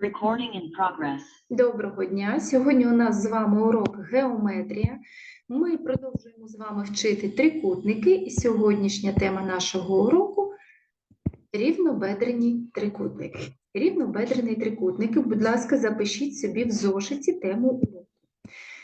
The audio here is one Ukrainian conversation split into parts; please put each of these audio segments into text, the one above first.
Recording in progress. Доброго дня! Сьогодні у нас з вами урок геометрія. Ми продовжуємо з вами вчити трикутники, і сьогоднішня тема нашого уроку рівнобедрені трикутники. Рівнобедрені трикутники, будь ласка, запишіть собі в зошиті тему уроку.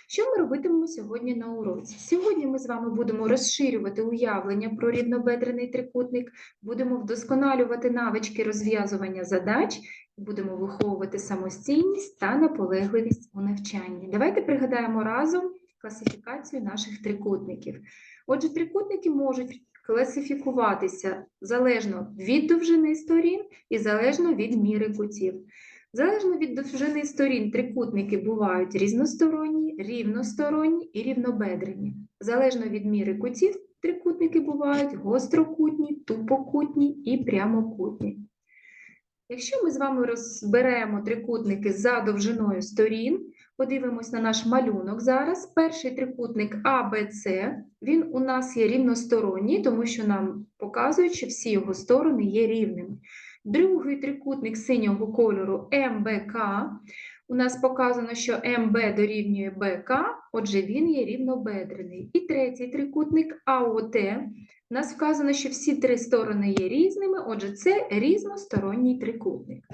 Що ми робитимемо сьогодні на уроці? Сьогодні ми з вами будемо розширювати уявлення про рівнобедрений трикутник, будемо вдосконалювати навички розв'язування задач будемо виховувати самостійність та наполегливість у навчанні. Давайте пригадаємо разом класифікацію наших трикутників. Отже, трикутники можуть класифікуватися залежно від довжини сторін і залежно від міри кутів. Залежно від довжини сторін, трикутники бувають різносторонні, рівносторонні і рівнобедрені. Залежно від міри кутів, трикутники бувають гострокутні, тупокутні і прямокутні. Якщо ми з вами розберемо трикутники за довжиною сторін, подивимось на наш малюнок зараз. Перший трикутник АБЦ, він у нас є рівносторонній, тому що нам показують, що всі його сторони є рівними. Другий трикутник синього кольору МБК. У нас показано, що МБ дорівнює БК, отже, він є рівнобедрений. І третій трикутник АОТ. У нас вказано, що всі три сторони є різними, отже, це різносторонній трикутник.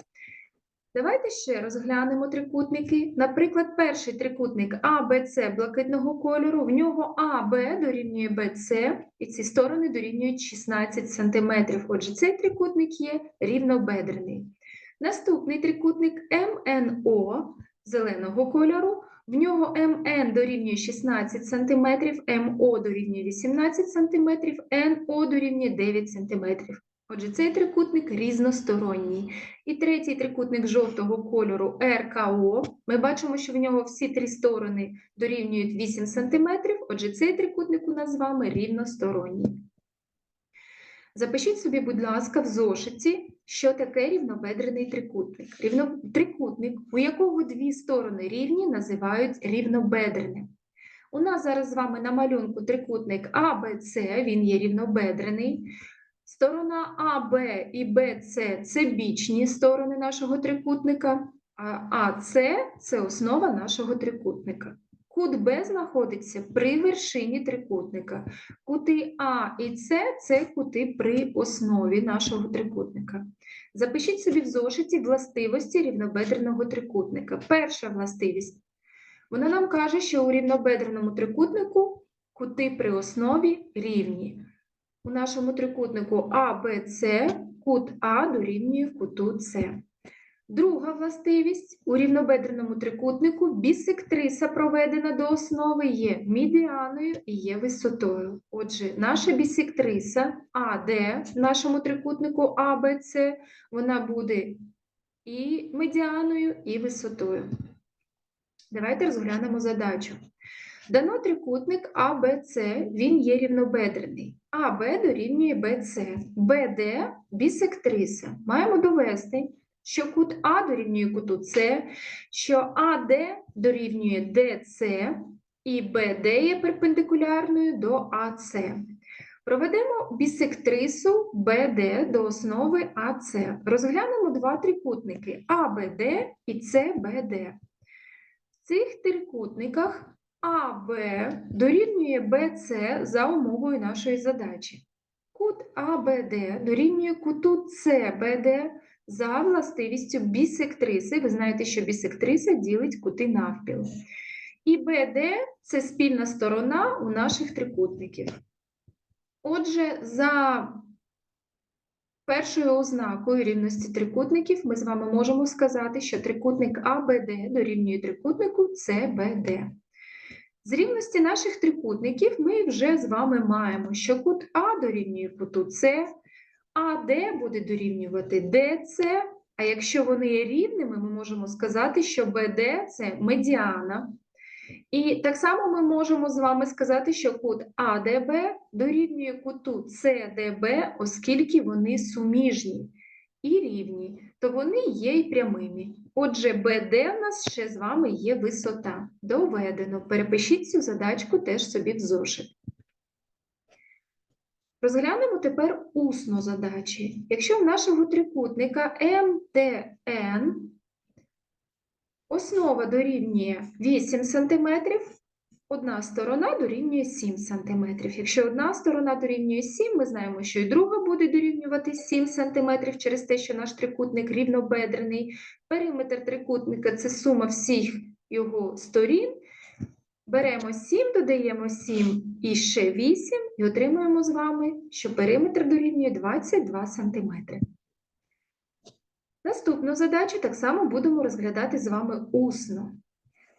Давайте ще розглянемо трикутники. Наприклад, перший трикутник АБЦ блакитного кольору, в нього АБ дорівнює БЦ, і ці сторони дорівнюють 16 см. Отже, цей трикутник є рівнобедрений. Наступний трикутник МНО зеленого кольору, в нього МН дорівнює 16 см, МО дорівнює 18 см, НО дорівнює 9 см. Отже, цей трикутник різносторонній. І третій трикутник жовтого кольору РКО. Ми бачимо, що в нього всі три сторони дорівнюють 8 см. Отже, цей трикутник у нас з вами рівносторонній. Запишіть собі, будь ласка, в зошиті, що таке рівнобедрений трикутник. Рівно... Трикутник, у якого дві сторони рівні, називають рівнобедреним. У нас зараз з вами на малюнку трикутник АБЦ, він є рівнобедрений. Сторона АБ і БЦ це бічні сторони нашого трикутника, а АЦ це основа нашого трикутника. Кут Б знаходиться при вершині трикутника. Кути А і С це кути при основі нашого трикутника. Запишіть собі в зошиті властивості рівнобедреного трикутника. Перша властивість. Вона нам каже, що у рівнобедреному трикутнику кути при основі рівні. У нашому трикутнику АБЦ кут А дорівнює куту С. Друга властивість у рівнобедреному трикутнику бісектриса, проведена до основи, є медіаною і є висотою. Отже, наша бісектриса АД в нашому трикутнику АБЦ, вона буде і медіаною, і висотою. Давайте розглянемо задачу. Дано трикутник АБЦ, він є рівнобедрений. АБ дорівнює БЦ, БД бісектриса. Маємо довести, що кут А дорівнює куту С, що АД дорівнює ДЦ і БД є перпендикулярною до АЦ. Проведемо бісектрису БД до основи АЦ. Розглянемо два трикутники АБД і СБД. В цих трикутниках АБ дорівнює БЦ за умовою нашої задачі. Кут АБД дорівнює куту СБД за властивістю бісектриси. Ви знаєте, що бісектриса ділить кути навпіл. І БД це спільна сторона у наших трикутників. Отже, за першою ознакою рівності трикутників ми з вами можемо сказати, що трикутник АБД дорівнює трикутнику СБД. З рівності наших трикутників ми вже з вами маємо, що кут А дорівнює куту С, АД буде дорівнювати ДЦ, а якщо вони є рівними, ми можемо сказати, що БД це медіана. І так само ми можемо з вами сказати, що кут АДБ дорівнює куту СДБ, оскільки вони суміжні і рівні, то вони є й прямими. Отже, БД в нас ще з вами є висота. Доведено. Перепишіть цю задачку теж собі в зошит. Розглянемо тепер усну задачі. Якщо в нашого трикутника МТН Основа дорівнює 8 см, одна сторона дорівнює 7 см. Якщо одна сторона дорівнює 7, ми знаємо, що і друга буде дорівнювати 7 см через те, що наш трикутник рівнобедрений. Периметр трикутника це сума всіх його сторін. Беремо 7, додаємо 7 і ще 8, і отримуємо з вами, що периметр дорівнює 22 см. Наступну задачу так само будемо розглядати з вами усно.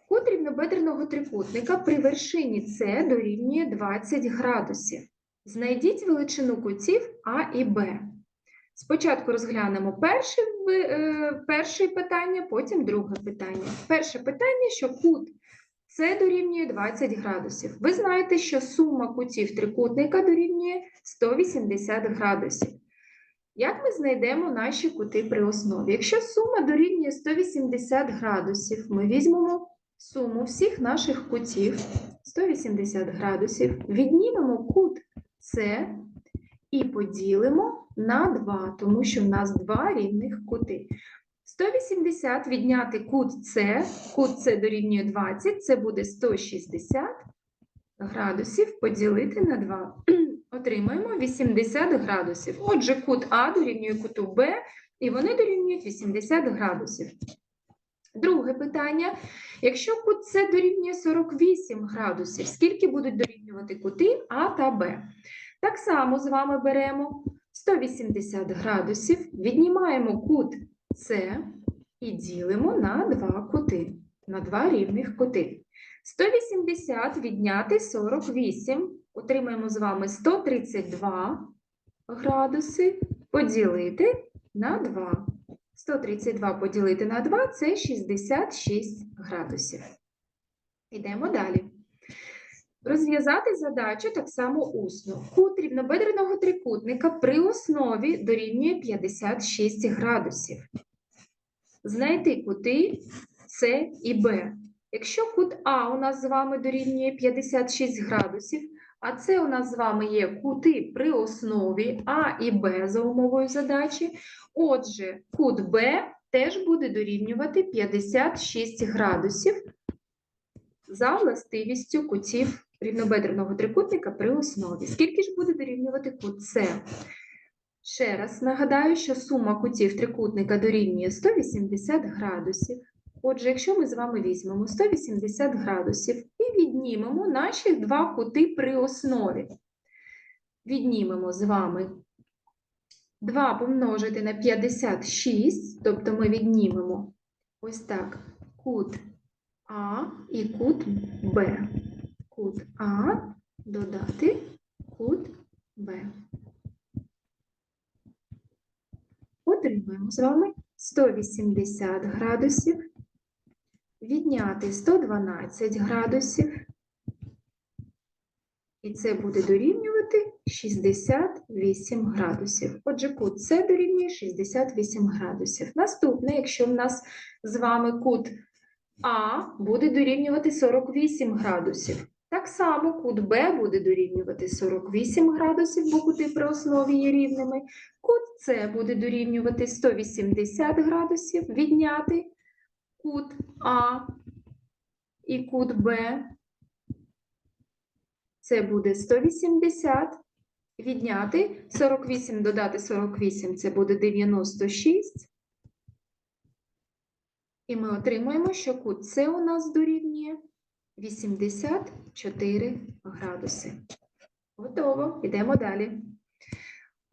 Кут рівнобедреного трикутника при вершині С дорівнює 20 градусів. Знайдіть величину кутів А і Б. Спочатку розглянемо перше, е, перше питання, потім друге питання. Перше питання, що кут С дорівнює 20 градусів. Ви знаєте, що сума кутів трикутника дорівнює 180 градусів. Як ми знайдемо наші кути при основі? Якщо сума дорівнює 180 градусів, ми візьмемо суму всіх наших кутів 180 градусів, віднімемо кут С і поділимо на 2, тому що в нас два рівних кути. 180 відняти кут С, кут С дорівнює 20, це буде 160 градусів поділити на 2. Отримаємо 80 градусів. Отже, кут А дорівнює куту Б, і вони дорівнюють 80 градусів. Друге питання. Якщо кут С дорівнює 48 градусів, скільки будуть дорівнювати кути А та Б? Так само з вами беремо 180 градусів, віднімаємо кут С і ділимо на два кути, на два рівних кути. 180 відняти 48, отримаємо з вами 132 градуси, поділити на 2. 132 поділити на 2 – це 66 градусів. Йдемо далі. Розв'язати задачу так само усно. Кут рівнобедреного трикутника при основі дорівнює 56 градусів. Знайти кути С і Б. Якщо кут А у нас з вами дорівнює 56 градусів, а це у нас з вами є кути при основі А і Б за умовою задачі, отже, кут Б теж буде дорівнювати 56 градусів за властивістю кутів рівнобедреного трикутника при основі. Скільки ж буде дорівнювати кут С? Ще раз нагадаю, що сума кутів трикутника дорівнює 180 градусів. Отже, якщо ми з вами візьмемо 180 градусів і віднімемо наші два кути при основі. Віднімемо з вами 2 помножити на 56, тобто ми віднімемо ось так кут А і кут Б. Кут А додати кут Б. Отримуємо з вами 180 градусів, відняти 112 градусів, і це буде дорівнювати 68 градусів. Отже, кут С дорівнює 68 градусів. Наступне, якщо в нас з вами кут А буде дорівнювати 48 градусів. Так само кут Б буде дорівнювати 48 градусів, бо кути при основі є рівними. Кут С буде дорівнювати 180 градусів, відняти кут А і кут Б. Це буде 180. Відняти 48 додати 48 це буде 96. І ми отримуємо, що кут С у нас дорівнює 84 градуси. Готово. Йдемо далі.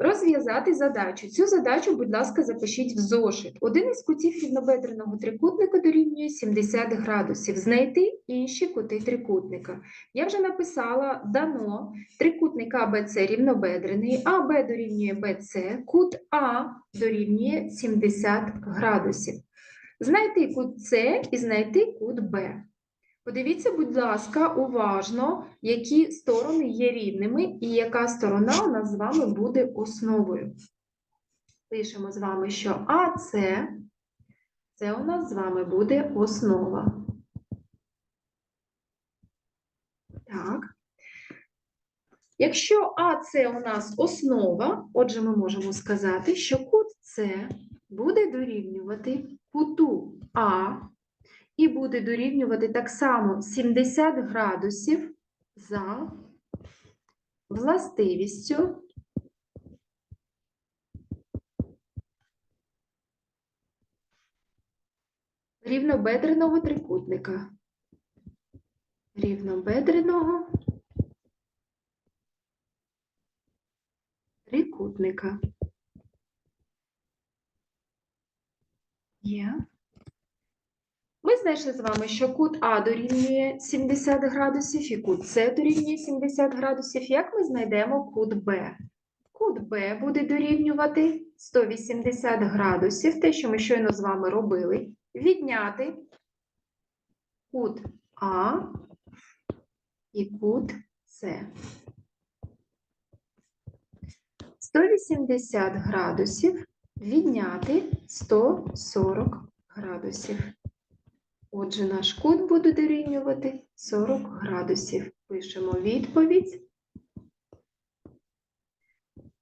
Розв'язати задачу. Цю задачу, будь ласка, запишіть в зошит. Один із кутів рівнобедреного трикутника дорівнює 70 градусів. Знайти інші кути трикутника. Я вже написала дано трикутник АБЦ рівнобедрений, АБ дорівнює БЦ, кут А дорівнює 70 градусів. Знайти кут С і знайти кут Б. Подивіться, будь ласка, уважно, які сторони є рівними і яка сторона у нас з вами буде основою. Пишемо з вами, що АС це у нас з вами буде основа. Так. Якщо АС у нас основа, отже, ми можемо сказати, що кут С буде дорівнювати куту А і буде дорівнювати так само 70 градусів за властивістю рівнобедреного трикутника. Рівнобедреного трикутника. Є. Ми знайшли з вами, що кут А дорівнює 70 градусів і кут С дорівнює 70 градусів. Як ми знайдемо кут Б? Кут Б буде дорівнювати 180 градусів, те, що ми щойно з вами робили, відняти кут А і кут С. 180 градусів відняти 140 градусів. Отже, наш кут буде дорівнювати 40 градусів. Пишемо відповідь.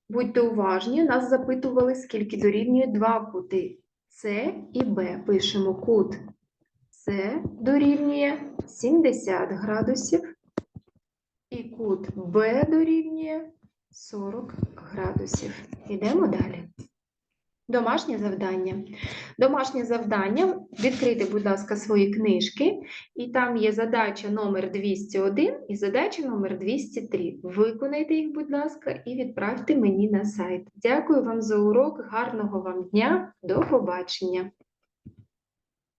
Будьте уважні, нас запитували, скільки дорівнює два кути С і Б. Пишемо кут С дорівнює 70 градусів і кут Б дорівнює 40 градусів. Йдемо далі. Домашнє завдання. Домашнє завдання. відкрити, будь ласка, свої книжки, і там є задача номер 201 і задача номер 203. Виконайте їх, будь ласка, і відправте мені на сайт. Дякую вам за урок, гарного вам дня, до побачення!